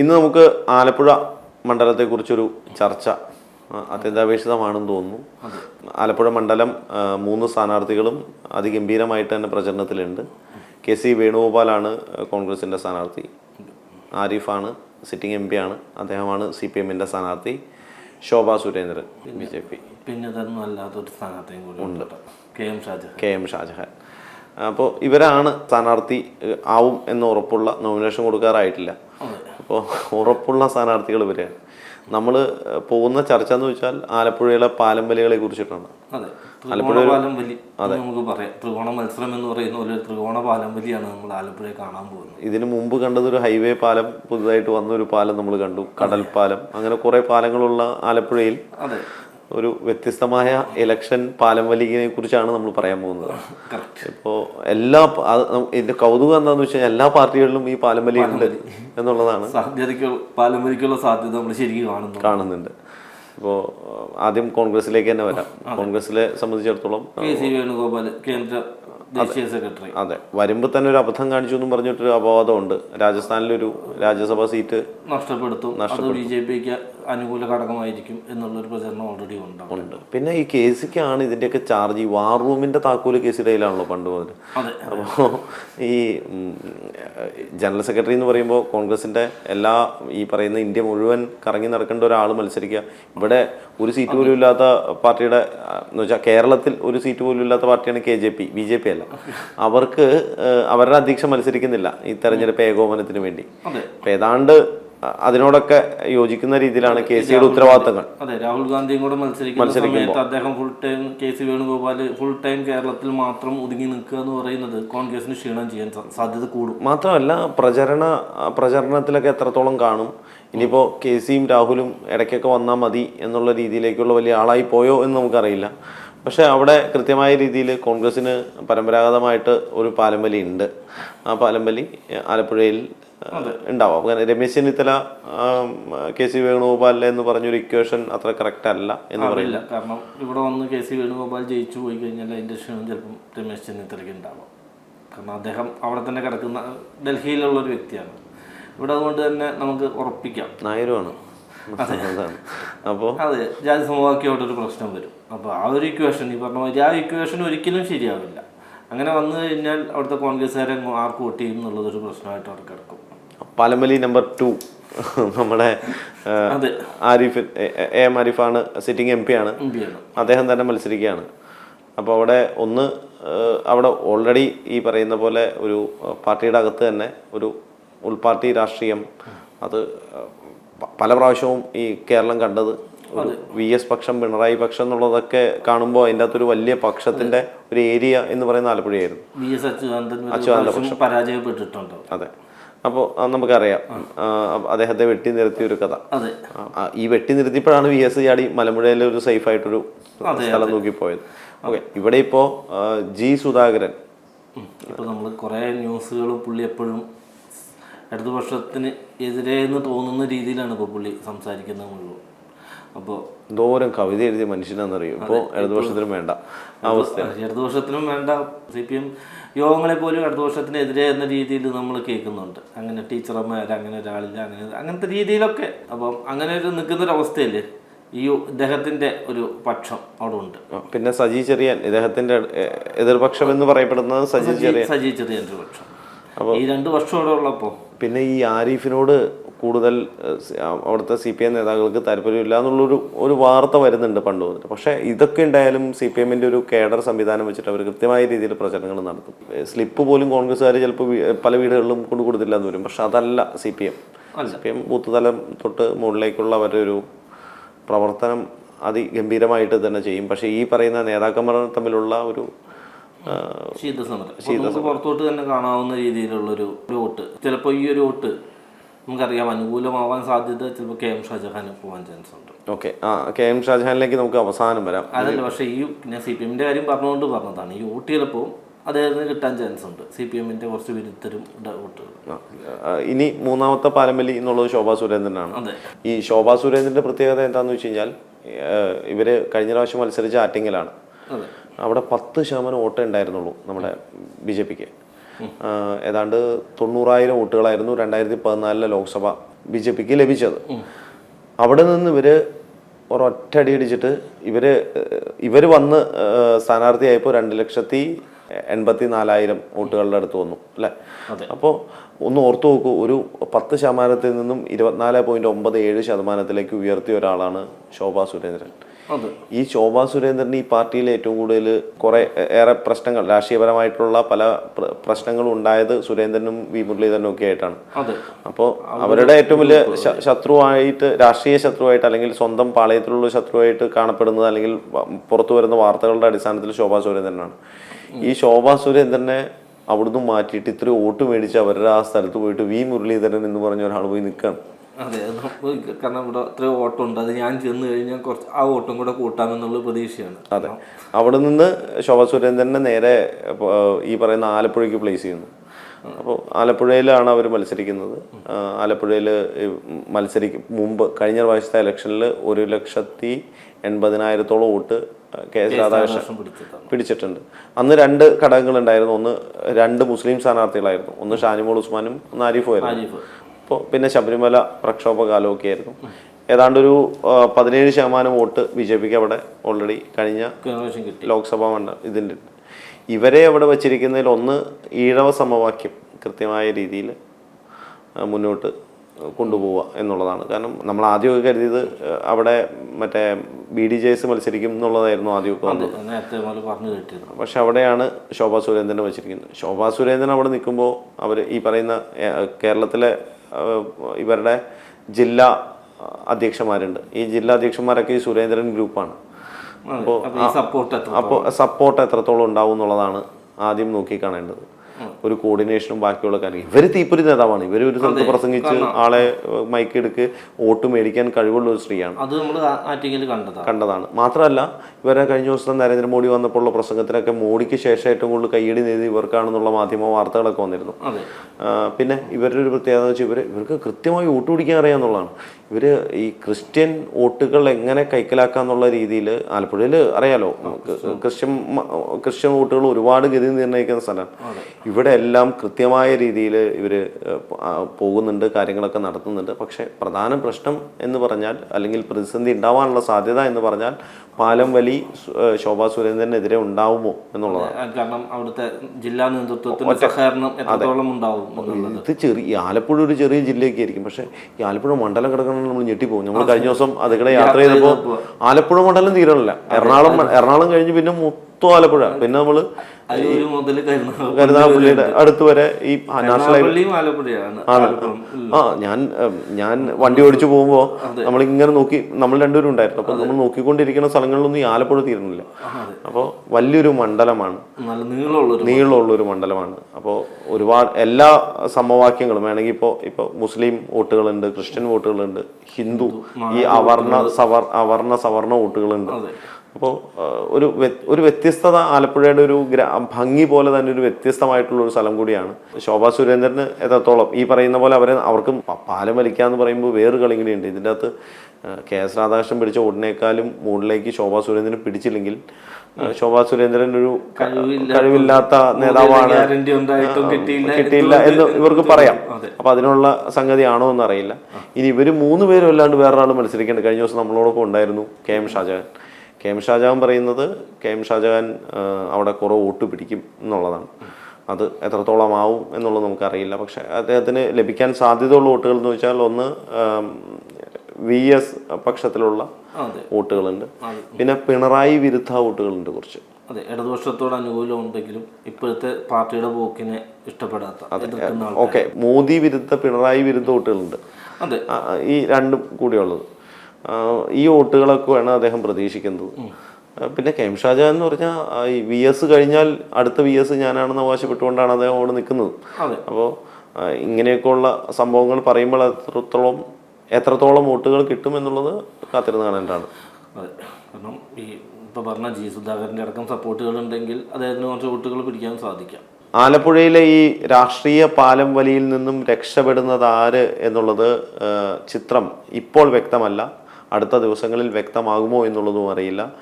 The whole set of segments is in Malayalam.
ഇന്ന് നമുക്ക് ആലപ്പുഴ മണ്ഡലത്തെക്കുറിച്ചൊരു ചർച്ച അത്യന്താപേക്ഷിതമാണെന്ന് തോന്നുന്നു. ആലപ്പുഴ മണ്ഡലം മൂന്ന് സ്ഥാനാർത്ഥികളും അതിഗംഭീരമായിട്ട് തന്നെ പ്രചരണത്തിലുണ്ട്. കെ സി വേണുഗോപാലാണ് കോൺഗ്രസിന്റെ സ്ഥാനാർത്ഥി. ആരിഫാണ് സിറ്റിംഗ് എം പി ആണ്. അദ്ദേഹമാണ് സി പി എമ്മിന്റെ സ്ഥാനാർത്ഥി. Shobha Surendran B J P. പിന്നെ അല്ലാത്തൊരു സ്ഥാനാർത്ഥിയും കൂടി ഉണ്ട്. K M Shajahan. K M Shajahan. അപ്പോൾ ഇവരാണ് സ്ഥാനാർത്ഥി ആവും എന്ന് ഉറപ്പുള്ള നോമിനേഷൻ കൊടുക്കാറായിട്ടില്ല. അപ്പോൾ ഉറപ്പുള്ള സ്ഥാനാർത്ഥികൾ ഇവരെയാണ് നമ്മൾ പോകുന്ന ചർച്ച എന്ന് വെച്ചാൽ ആലപ്പുഴയിലെ പാലംവലികളെ കുറിച്ചിട്ടാണ്. അതെ. കുറിച്ചിട്ടാണ് നമുക്ക് പറയാം. ത്രികോണ മത്സരം എന്ന് പറയുന്ന ഒരു ത്രികോണ പാലംവലിയാണ് നമ്മൾ ആലപ്പുഴയെ കാണാൻ പോകുന്നത്. ഇതിനു മുമ്പ് കണ്ടത് ഒരു ഹൈവേ പാലം പുതുതായിട്ട് വന്ന ഒരു പാലം നമ്മൾ കണ്ടു. കടൽ പാലം അങ്ങനെ കുറേ പാലങ്ങളുള്ള ആലപ്പുഴയിൽ അതെ. ഒരു വ്യത്യസ്തമായ ഇലക്ഷൻ പാലം വലിയെ കുറിച്ചാണ് നമ്മൾ പറയാൻ പോകുന്നത്. ഇപ്പോ ഇപ്പോൾ എല്ലാ ഇതിന്റെ കൗതുകം എന്താന്ന് വെച്ചാൽ എല്ലാ പാർട്ടികളിലും ഈ പാലം വലി ഉണ്ട് എന്നുള്ളതാണ്. സാധ്യതയ്ക്ക് പാലം വലിക്കുള്ള സാധ്യത നമ്മൾ ശരിക്കും കാണുന്നു. കാണുന്നുണ്ട്. ഇപ്പോൾ ആദ്യം കോൺഗ്രസിലേക്ക് തന്നെ വരാം. കോൺഗ്രസിലെ സംബന്ധിച്ചിടത്തോളം കേന്ദ്ര ദേശീയ സെക്രട്ടറി. അതെ. വരുമ്പോൾ തന്നെ ഒരു അബദ്ധം കാണിച്ചു എന്നും പറഞ്ഞിട്ടൊരു അപവാദമുണ്ട്. രാജസ്ഥാനിലൊരു രാജ്യസഭാ സീറ്റ് നഷ്ടപ്പെടുത്തും. അത് ബി ജെ പിക്ക് അനുകൂല ഘടകമായിരിക്കും എന്നുള്ളൊരു പ്രചരണം ഓൾറെഡി ഉണ്ട്. പിന്നെ ഈ കേസിക്കാണ് ഇതിന്റെയൊക്കെ ചാർജ് ഈ വാർ റൂമിന്റെ താക്കോൽ കേസിടയിലാണല്ലോ കയ്യിലാണല്ലോ പണ്ട് മുതൽ അതെ. അപ്പോൾ ഈ ജനറൽ സെക്രട്ടറി എന്ന് പറയുമ്പോൾ കോൺഗ്രസിന്റെ എല്ലാ ഈ പറയുന്ന ഇന്ത്യ മുഴുവൻ കറങ്ങി നടക്കേണ്ട ഒരാൾ മത്സരിക്കുക. ഇവിടെ ഒരു സീറ്റ് പോലും ഇല്ലാത്ത പാർട്ടിയുടെ എന്ന് വെച്ചാൽ കേരളത്തിൽ ഒരു സീറ്റ് പോലും ഇല്ലാത്ത പാർട്ടിയാണ് K J P B J P അല്ല. അവർക്ക് അവരുടെ അധ്യക്ഷൻ മത്സരിക്കുന്നില്ല ഈ തെരഞ്ഞെടുപ്പ് ഏകോപനത്തിന് വേണ്ടി. അപ്പം ഏതാണ്ട് അതിനോടൊക്കെ യോജിക്കുന്ന രീതിയിലാണ് കെ സിയുടെ ഉത്തരവാദിത്തങ്ങൾ. അതെ രാഹുൽ ഗാന്ധിയും കൂടെ മത്സരിക്കുന്ന സമയത്ത് അദ്ദേഹം full time K C Venugopal full time കേരളത്തിൽ മാത്രം ഒതുങ്ങി നിൽക്കുക എന്ന് പറയുന്നത് കോൺഗ്രസിന് ക്ഷീണം ചെയ്യാൻ സാധ്യത കൂടും. മാത്രമല്ല പ്രചരണ പ്രചരണത്തിലൊക്കെ എത്രത്തോളം കാണും. ഇനിയിപ്പോൾ കെ സിയും രാഹുലും ഇടയ്ക്കൊക്കെ വന്നാൽ മതി എന്നുള്ള രീതിയിലേക്കുള്ള വലിയ ആളായി പോയോ എന്ന് നമുക്കറിയില്ല. പക്ഷേ അവിടെ കൃത്യമായ രീതിയിൽ കോൺഗ്രസ്സിന് പരമ്പരാഗതമായിട്ട് ഒരു പാലമ്പലി ഉണ്ട്. ആ പാലമ്പലി ആലപ്പുഴയിൽ ഉണ്ടാവും. അങ്ങനെ രമേശ് ചെന്നിത്തല കെ സി വേണുഗോപാൽ എന്ന് പറഞ്ഞൊരു ഇക്വേഷൻ അത്ര കറക്റ്റ് അല്ല എന്ന് പറയില്ല കാരണം ഇവിടെ വന്ന് കെ സി വേണുഗോപാൽ ജയിച്ചു പോയി കഴിഞ്ഞാൽ അതിന്റെ ക്ഷീണം ചിലപ്പം രമേശ് ചെന്നിത്തലയ്ക്ക് ഉണ്ടാവാം. കാരണം അദ്ദേഹം അവിടെ തന്നെ കിടക്കുന്ന ഡൽഹിയിലുള്ള ഒരു വ്യക്തിയാണ്. ഇവിടെ അതുകൊണ്ട് തന്നെ നമുക്ക് ഉറപ്പിക്കാം. നായരുമാണ് അപ്പോൾ അതെ ഒരു പ്രശ്നം വരും. അപ്പോൾ ആ ഒരു ഇക്വേഷൻ ഈ പറഞ്ഞ മാതിരി ആ ഇക്വേഷൻ ഒരിക്കലും ശരിയാവില്ല. അങ്ങനെ വന്നു കഴിഞ്ഞാൽ അവിടുത്തെ കോൺഗ്രസ്സുകാരെ ആർക്ക് വോട്ട് ചെയ്യും എന്നുള്ളതൊരു പ്രശ്നമായിട്ട് അവിടെ കിടക്കും. പാലമലി നമ്പർ ടു നമ്മുടെ അതെ. ആരിഫ് എ- എ ആരിഫാണ് സിറ്റിംഗ് എം പി ആണ്. അദ്ദേഹം തന്നെ മത്സരിക്കുകയാണ്. അപ്പോൾ അവിടെ ഒന്ന് അവിടെ ഓൾറെഡി ഈ പറയുന്ന പോലെ ഒരു പാർട്ടിയുടെ അകത്ത് തന്നെ ഒരു ഉൾപാർട്ടി രാഷ്ട്രീയം അത് പല പ്രാവശ്യവും ഈ കേരളം കണ്ടത് ഒരു വി എസ് പക്ഷം പിണറായി പക്ഷം എന്നുള്ളതൊക്കെ കാണുമ്പോൾ അതിന്റെ അകത്തൊരു വലിയ പക്ഷത്തിന്റെ ഒരു ഏരിയ എന്ന് പറയുന്ന ആലപ്പുഴയായിരുന്നു. വി എസ് അച്യുതാനന്ദൻ ഒരു പരാജയപ്പെട്ടിട്ടുണ്ട്. അതെ. അപ്പോൾ നമുക്കറിയാം. അദ്ദേഹത്തെ വെട്ടി നിർത്തിയ ഒരു കഥ. ഈ വെട്ടി നിർത്തിയപ്പോഴാണ് വി എസ് ചാടി മലമ്പുഴയിലെ ഒരു സേഫ് ആയിട്ടൊരു സ്ഥലം നോക്കിപ്പോയത്. ഓക്കെ ഇവിടെ ഇപ്പോൾ ജി സുധാകരൻ. ഇപ്പൊ നമ്മൾ കുറേ ന്യൂസുകൾ പുള്ളി എപ്പോഴും ഇടതുപക്ഷത്തിന് എതിരെ എന്ന് തോന്നുന്ന രീതിയിലാണ് ഇപ്പോൾ പുള്ളി സംസാരിക്കുന്നത് മുഴുവൻ. അപ്പോൾ എന്തോരം കവിത എഴുതിയ മനുഷ്യനാണെന്നറിയും? ഇപ്പോൾ ഇടതുപക്ഷത്തിനും വേണ്ട. അവസ്ഥ ഇടതുപക്ഷത്തിനും വേണ്ട. സി പി എം യോഗങ്ങളെ പോലും ഇടതുപക്ഷത്തിനെതിരെ എന്ന രീതിയിൽ നമ്മൾ കേൾക്കുന്നുണ്ട്. അങ്ങനെ ടീച്ചർമാർ അങ്ങനെ ഒരാളില്ല അങ്ങനെ അങ്ങനത്തെ രീതിയിലൊക്കെ അപ്പം അങ്ങനെ ഒരു നിൽക്കുന്ന ഒരു അവസ്ഥയിൽ ഈ ഇദ്ദേഹത്തിന്റെ ഒരു പക്ഷം അവിടെ ഉണ്ട് പിന്നെ സജി ചെറിയാൻ ഇദ്ദേഹത്തിന്റെ എതിർപക്ഷം എന്ന് പറയപ്പെടുന്നത് സജി ചെറിയാൻ. സജി ചെറിയൊരു പക്ഷം. ഈ രണ്ട് വർഷം അവിടെ ഉള്ളപ്പോൾ പിന്നെ ഈ ആരിഫിനോട് കൂടുതൽ അവിടുത്തെ സി പി എം നേതാക്കൾക്ക് താല്പര്യമില്ല എന്നുള്ളൊരു ഒരു വാർത്ത വരുന്നുണ്ട് പണ്ട് വന്നിട്ട്. പക്ഷേ ഇതൊക്കെ ഉണ്ടായാലും സി പി എമ്മിന്റെ ഒരു കേഡർ സംവിധാനം വെച്ചിട്ട് അവർ കൃത്യമായ രീതിയിൽ പ്രചരണങ്ങൾ നടത്തും. സ്ലിപ്പ് പോലും കോൺഗ്രസ്സുകാർ ചിലപ്പോൾ പല വീടുകളിലും കൊണ്ടു കൊടുത്തില്ല എന്ന് വരും. പക്ഷെ അതല്ല C P M C P M booth തലം തൊട്ട് മുകളിലേക്കുള്ള അവരുടെ ഒരു പ്രവർത്തനം അതിഗംഭീരമായിട്ട് തന്നെ ചെയ്യും. പക്ഷേ ഈ പറയുന്ന നേതാക്കന്മാർ തമ്മിലുള്ള ഒരു നമുക്ക് പുറത്തോട്ട് തന്നെ കാണാവുന്ന രീതിയിലുള്ളൊരു ഒരു വോട്ട്. ചിലപ്പോൾ ഈ ഒരു വോട്ട് നമുക്കറിയാം അനുകൂലമാവാൻ സാധ്യത ചിലപ്പോൾ കെ എം ഷാജഹാന് പോകാൻ ചാൻസ് ഉണ്ട്. ഓക്കെ. ആ കെ എം ഷാജഹാനിലേക്ക് നമുക്ക് അവസാനം വരാം. അതല്ല പക്ഷേ ഈ ഞാൻ സി പി എമ്മിന്റെ കാര്യം പറഞ്ഞുകൊണ്ട് പറഞ്ഞതാണ്. ഈ വോട്ട് ചിലപ്പോൾ അദ്ദേഹത്തിന് കിട്ടാൻ ചാൻസ് ഉണ്ട്. സി പി എമ്മിന്റെ കുറച്ച് വിരുദ്ധരും വോട്ടുകൾ ഇനി മൂന്നാമത്തെ പാരമ്പലി എന്നുള്ളത് ശോഭാ സുരേന്ദ്രനാണ്. അതെ. ഈ ശോഭാ സുരേന്ദ്രന്റെ പ്രത്യേകത എന്താണെന്ന് വെച്ച് കഴിഞ്ഞാൽ ഇവർ കഴിഞ്ഞ പ്രാവശ്യം മത്സരിച്ച ആറ്റിങ്ങലാണ്. അതെ. അവിടെ പത്ത് ശതമാനം വോട്ടേ ഉണ്ടായിരുന്നുള്ളൂ നമ്മുടെ ബി ജെ പിക്ക്. ഏതാണ്ട് തൊണ്ണൂറായിരം വോട്ടുകളായിരുന്നു രണ്ടായിരത്തി പതിനാലിലെ ലോക്സഭ ബി ജെ പിക്ക് ലഭിച്ചത്. അവിടെ നിന്ന് ഇവർ ഒരൊറ്റടി അടിച്ചിട്ട് ഇവർ ഇവർ വന്ന് സ്ഥാനാർത്ഥിയായപ്പോൾ രണ്ട് ലക്ഷത്തി എൺപത്തി നാലായിരം വോട്ടുകളുടെ അടുത്ത് വന്നു അല്ലേ? അപ്പോൾ ഒന്ന് ഓർത്തു നോക്കൂ ഒരു പത്ത് ശതമാനത്തിൽ നിന്നും ഇരുപത്തിനാല് പോയിന്റ് ഒമ്പത് ഏഴ് ശതമാനത്തിലേക്ക് ഉയർത്തിയ ഒരാളാണ് ശോഭാ സുരേന്ദ്രൻ. ഈ ശോഭാ സുരേന്ദ്രൻ ഈ പാർട്ടിയിൽ ഏറ്റവും കൂടുതൽ കുറെ ഏറെ പ്രശ്നങ്ങൾ രാഷ്ട്രീയപരമായിട്ടുള്ള പല പ്രശ്നങ്ങളും ഉണ്ടായത് സുരേന്ദ്രനും വി മുരളീധരനും ഒക്കെ ആയിട്ടാണ്. അപ്പോൾ അവരുടെ ഏറ്റവും വലിയ ശത്രുവായിട്ട് രാഷ്ട്രീയ ശത്രുവായിട്ട് അല്ലെങ്കിൽ സ്വന്തം പാളയത്തിലുള്ള ശത്രുവായിട്ട് കാണപ്പെടുന്നത് അല്ലെങ്കിൽ പുറത്തു വരുന്ന വാർത്തകളുടെ അടിസ്ഥാനത്തിൽ ശോഭാ സുരേന്ദ്രനാണ്. ഈ ശോഭാ സുരേന്ദ്രനെ അവിടുന്ന് മാറ്റിയിട്ട് ഇത്രയും വോട്ട് മേടിച്ച് അവരുടെ ആ സ്ഥലത്ത് പോയിട്ട് വി മുരളീധരൻ എന്ന് പറഞ്ഞ ഒരാൾ പോയി നിൽക്കുകയാണ്. അതെ അത് നമുക്ക് കാരണം ഇവിടെ അത്രയും ഓട്ടം ഉണ്ട് അത് ഞാൻ ചെന്ന് കഴിഞ്ഞാൽ കുറച്ച് ആ ഓട്ടം കൂടെ കൂട്ടാമെന്നുള്ള പ്രതീക്ഷയാണ്. അതെ. അവിടെ നിന്ന് ശോഭാ സുരേന്ദ്രനെ നേരെ ഈ പറയുന്ന ആലപ്പുഴയ്ക്ക് പ്ലേസ് ചെയ്യുന്നു. അപ്പോൾ ആലപ്പുഴയിലാണ് അവർ മത്സരിക്കുന്നത്. ആലപ്പുഴയിൽ മത്സരിക്കും മുമ്പ് കഴിഞ്ഞ പ്രാവശ്യത്തെ ഇലക്ഷനിൽ ഒരു ലക്ഷത്തി എൺപതിനായിരത്തോളം വോട്ട് കെ എസ് രാധാകൃഷ്ണൻ പിടിച്ചിട്ടുണ്ട്. അന്ന് രണ്ട് ഘടകങ്ങളുണ്ടായിരുന്നു. ഒന്ന് രണ്ട് മുസ്ലിം സ്ഥാനാർത്ഥികളായിരുന്നു. ഒന്ന് ഷാനിമോൾ ഉസ്മാനും ഒന്ന് ആരിഫോ ആയിരുന്നു അപ്പോൾ പിന്നെ ശബരിമല പ്രക്ഷോഭ കാലമൊക്കെ ആയിരുന്നു ഏതാണ്ട് ഒരു പതിനേഴ് ശതമാനം വോട്ട് ബി ജെ പിക്ക് അവിടെ ഓൾറെഡി കഴിഞ്ഞ ലോക്സഭാ മണ്ഡലം ഇതിന്റെ ഇവരെ അവിടെ വച്ചിരിക്കുന്നതിൽ ഒന്ന് ഈഴവ സമവാക്യം കൃത്യമായ രീതിയിൽ മുന്നോട്ട് കൊണ്ടുപോവുക എന്നുള്ളതാണ്. കാരണം നമ്മൾ ആദ്യമൊക്കെ കരുതിയത് അവിടെ മറ്റേ ബി ഡി ജെ എസ് മത്സരിക്കും എന്നുള്ളതായിരുന്നു ആദ്യമൊക്കെ വന്നത്. പക്ഷെ അവിടെയാണ് ശോഭാ സുരേന്ദ്രനെ വെച്ചിരിക്കുന്നത്. ശോഭാ സുരേന്ദ്രൻ അവിടെ നിൽക്കുമ്പോൾ അവർ ഈ പറയുന്ന കേരളത്തിലെ ഇവരുടെ ജില്ലാ അധ്യക്ഷന്മാരുണ്ട്. ഈ ജില്ലാ അധ്യക്ഷന്മാരൊക്കെ ഈ സുരേന്ദ്രൻ ഗ്രൂപ്പാണ്. അപ്പോൾ സപ്പോർട്ട് എത്രത്തോളം ഉണ്ടാവും എന്നുള്ളതാണ് ആദ്യം നോക്കി കാണേണ്ടത്. ഒരു കോർഡിനേഷനും ബാക്കിയുള്ള കാര്യം ഇവർ തീപ്പൊരി നേതാവാണ്. ഇവർ ഒരു സ്ഥലത്ത് പ്രസംഗിച്ച് ആളെ മൈക്ക് എടുക്ക് വോട്ട് മേടിക്കാൻ കഴിവുള്ള ഒരു സ്ത്രീയാണ്. അത് നമ്മൾ കണ്ടതാണ്. മാത്രമല്ല ഇവരെ കഴിഞ്ഞ ദിവസം നരേന്ദ്രമോദി വന്നപ്പോൾ ഉള്ള പ്രസംഗത്തിനൊക്കെ മോഡിക്ക് ശേഷം ഏറ്റവും കൂടുതൽ കയ്യടി നേടി ഇവർക്കാണെന്നുള്ള മാധ്യമ വാർത്തകളൊക്കെ വന്നിരുന്നു. പിന്നെ ഇവരുടെ ഒരു പ്രത്യേകത വെച്ചാൽ ഇവർ ഇവർക്ക് കൃത്യമായി വോട്ട് പിടിക്കാൻ അറിയാന്നുള്ളതാണ് ഇവർ ഈ ക്രിസ്ത്യൻ വോട്ടുകൾ എങ്ങനെ കൈക്കലാക്കാന്നുള്ള രീതിയിൽ ആലപ്പുഴയിൽ അറിയാലോ ക്രിസ്ത്യൻ. ക്രിസ്ത്യൻ വോട്ടുകൾ ഒരുപാട് ഗതി നിർണയിക്കുന്ന സ്ഥലമാണ്. ഇവിടെ എല്ലാം കൃത്യമായ രീതിയിൽ ഇവർ പോകുന്നുണ്ട് കാര്യങ്ങളൊക്കെ നടത്തുന്നുണ്ട്. പക്ഷേ പ്രധാന പ്രശ്നം എന്ന് പറഞ്ഞാൽ അല്ലെങ്കിൽ പ്രതിസന്ധി ഉണ്ടാവാനുള്ള സാധ്യത എന്ന് പറഞ്ഞാൽ പാലം വലി ശോഭാ സുരേന്ദ്രനെതിരെ ഉണ്ടാവുമോ എന്നുള്ളതാണ്. കാരണം അവിടുത്തെ ജില്ലാ എത്രത്തോളം ഇത് ചെറിയ ആലപ്പുഴ ഒരു ചെറിയ ജില്ലയൊക്കെ ആയിരിക്കും. പക്ഷെ ഈ ആലപ്പുഴ മണ്ഡലം കിടക്കണം നമ്മൾ ഞെട്ടിപ്പോകും നമ്മൾ കഴിഞ്ഞ ദിവസം അതിക്കടെ യാത്ര ചെയ്തപ്പോൾ ആലപ്പുഴ മണ്ഡലം തീരണില്ല. എറണാകുളം എറണാകുളം കഴിഞ്ഞ് പിന്നെ മൊത്തം ആലപ്പുഴ. പിന്നെ മുതൽ കരുനാഗപ്പള്ളിയുടെ അടുത്ത് വരെ ഈ നാഷണൽ ആ ഞാൻ ഞാൻ വണ്ടി ഓടിച്ചു പോകുമ്പോൾ നമ്മളിങ്ങനെ നോക്കി നമ്മൾ രണ്ടുപേരും ഉണ്ടായിരുന്നു. അപ്പൊ നമ്മൾ നോക്കിക്കൊണ്ടിരിക്കുന്ന സ്ഥലങ്ങളിലൊന്നും ഈ ആലപ്പുഴ തീരുന്നില്ല. അപ്പോൾ വലിയൊരു മണ്ഡലമാണ്. നീളമുള്ള ഒരു മണ്ഡലമാണ്. അപ്പോൾ ഒരുപാട് എല്ലാ സമവാക്യങ്ങളും വേണമെങ്കിൽ ഇപ്പോ ഇപ്പൊ മുസ്ലിം വോട്ടുകളുണ്ട് ക്രിസ്ത്യൻ വോട്ടുകളുണ്ട് ഹിന്ദു ഈ അവർണ സവർ അവർണ സവർണ വോട്ടുകളുണ്ട്. അപ്പോൾ ഒരു ഒരു വ്യത്യസ്തത ആലപ്പുഴയുടെ ഒരു ഭംഗി പോലെ തന്നെ ഒരു വ്യത്യസ്തമായിട്ടുള്ള ഒരു സ്ഥലം കൂടിയാണ്. ശോഭാ സുരേന്ദ്രന് എത്രത്തോളം ഈ പറയുന്ന പോലെ അവരെ അവർക്ക് പാലം പാലം വലിക്കാന്ന് പറയുമ്പോൾ വേറൊരു കളി കൂടിയുണ്ട്. ഇതിന്റെ അകത്ത് കെ എസ് രാധാകൃഷ്ണൻ പിടിച്ച ഉടനേക്കാളും മുകളിലേക്ക് ശോഭാ സുരേന്ദ്രൻ പിടിച്ചില്ലെങ്കിൽ ശോഭാ സുരേന്ദ്രൻ ഒരു കഴിവില്ലാത്ത- നേതാവാണ്. കിട്ടിയില്ല എന്ന് ഇവർക്ക് പറയാം. അപ്പൊ അതിനുള്ള സംഗതിയാണോ എന്ന് അറിയില്ല ഇനി ഇവർ മൂന്ന് പേരും അല്ലാണ്ട് വേറൊരാൾ മത്സരിക്കേണ്ടത് കഴിഞ്ഞ ദിവസം നമ്മളോടൊപ്പം ഉണ്ടായിരുന്നു K M Shajahan. K M Shajahan പറയുന്നത് കെ എം ഷാജഹാൻ അവിടെ കുറേ വോട്ട് പിടിക്കും എന്നുള്ളതാണ്. അത് എത്രത്തോളം ആവും എന്നുള്ളത് നമുക്കറിയില്ല. പക്ഷേ അദ്ദേഹത്തിന് ലഭിക്കാൻ സാധ്യതയുള്ള വോട്ടുകൾ എന്ന് വെച്ചാൽ ഒന്ന് വി എസ് പക്ഷത്തിലുള്ള വോട്ടുകളുണ്ട്. പിന്നെ പിണറായി വിരുദ്ധ വോട്ടുകളുണ്ട് കുറച്ച്. അതെ ഇടതുപക്ഷത്തോട് അനുകൂലം ഉണ്ടെങ്കിലും ഇപ്പോഴത്തെ പാർട്ടിയുടെ പോക്കിനെ ഇഷ്ടപ്പെടാത്ത ഓക്കെ. മോദി വിരുദ്ധ പിണറായി വിരുദ്ധ വോട്ടുകളുണ്ട്. അതെ. ഈ രണ്ടും കൂടിയുള്ളത്. ഈ വോട്ടുകളൊക്കെ വേണം അദ്ദേഹം പ്രതീക്ഷിക്കുന്നത്. പിന്നെ കെ ഷാജഹാൻ എന്ന് പറഞ്ഞാൽ വി എസ് കഴിഞ്ഞാൽ അടുത്ത വി എസ് ഞാനാണെന്ന് അവകാശപ്പെട്ടുകൊണ്ടാണ് അദ്ദേഹം അവിടെ നിൽക്കുന്നത്. അപ്പോൾ ഇങ്ങനെയൊക്കെയുള്ള സംഭവങ്ങൾ പറയുമ്പോൾ എത്രത്തോളം എത്രത്തോളം വോട്ടുകൾ കിട്ടും എന്നുള്ളത് കാത്തിരുന്ന് കാണേണ്ടതാണ് അതെ. കാരണം ഈ ഇപ്പൊ പറഞ്ഞ ജി സുധാകരന്റെ അടക്കം സപ്പോർട്ടുകൾ ഉണ്ടെങ്കിൽ അദ്ദേഹത്തിന് കുറച്ച് വോട്ടുകൾ പിടിക്കാൻ സാധിക്കാം. ആലപ്പുഴയിലെ ഈ രാഷ്ട്രീയ പാലം വലിയിൽ നിന്നും രക്ഷപ്പെടുന്നത് ആര് എന്നുള്ളത് ചിത്രം ഇപ്പോൾ വ്യക്തമല്ല. അടുത്ത ദിവസങ്ങളിൽ വ്യക്തമാകുമോ എന്നുള്ളതും അറിയില്ല.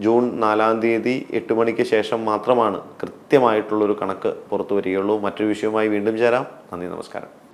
ജൂൺ നാലാം തീയതി എട്ട് മണിക്ക് ശേഷം മാത്രമാണ് കൃത്യമായിട്ടുള്ളൊരു കണക്ക് പുറത്തു വരികയുള്ളൂ മറ്റൊരു വിഷയവുമായി വീണ്ടും ചേരാം. നന്ദി നമസ്കാരം.